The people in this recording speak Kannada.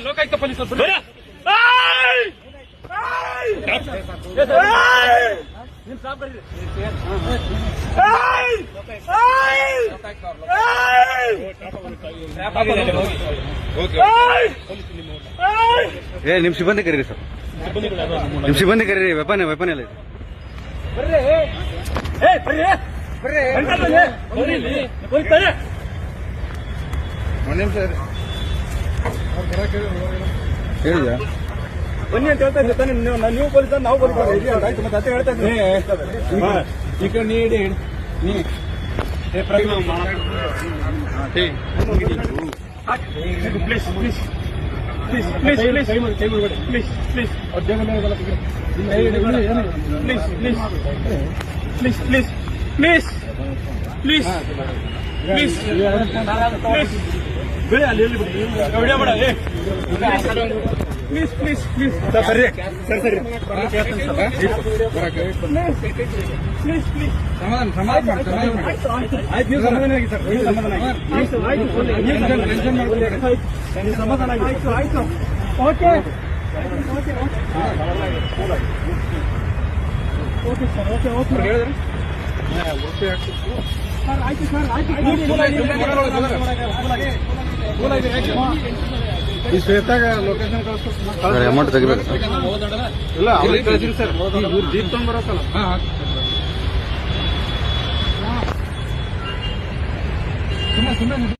ಲೋಕಾಯುಕ್ತ ಏ ನಿಮ್ ಸಿಬ್ಬಂದಿ ಕರೀರಿ ಸರ್ ನಿಮ್ ಸಿಬ್ಬಂದಿ ಕರೀರಿ ವೆಪನ್ ವೆಪನ್ ಎಲ್ಲ ಇದೆ ಬರ್ರಿ ಏ ಹೇಳಿದ ಬನ್ನಿ ಅಂತ ಹೇಳ್ತಾ ಇದ್ದೆ ತಾನೇ ನೀವು ಪೊಲೀಸ್ ನಾವು ಪೊಲೀಸ್ ಆಯ್ತು ಮತ್ತೆ ಅದೇ ಹೇಳ್ತಾ ಇದ್ದೀನಿ ಈ ಕಡೆ ನೀಡಿ ನೀ ಏ Pragya please please please please please please please please please please please Miss, please, please, miss. Please, please, please. Sir, sir, sir, sir. Please, please. ಸಮಾಧಾನ ಸಮಾಧಾನ ಆಯ್ತು ನೀವು ಸಮಾಧಾನ ಆಗಿ ಸರ್ ನೀವು ಸಮಾಧಾನ ಆಯ್ತು ಆಯ್ತು ಟೆನ್ಷನ್ ಮಾಡ್ಕೊಳ್ಳಿ ಸಮಾಧಾನ ಆಯ್ತು ಆಯ್ತು okay okay okay sir okay okay ಹೇಳಿದ್ರೆ ಸರ್ ಆಯ್ತು ಸರ್ ಆಯ್ತು ಈ ಶ್ವೇತಾಗ ಲೊಕೇಶನ್ ಕಳಿಸ್ತಾರೆ ಅಮೌಂಟ್ ತೆಗಿಬೇಕು ಸರ್. ಇಲ್ಲ ಅವ್ರಿಗೆ ಕಳಿಸಿರಿ ಸರ್ ಇವ್ರು ಜೀಪ್ ತೊಗೊಂಡ್ಬರತ್ತಲ್ಲ ಸುಮ್ಮನೆ ಸುಮ್ಮನೆ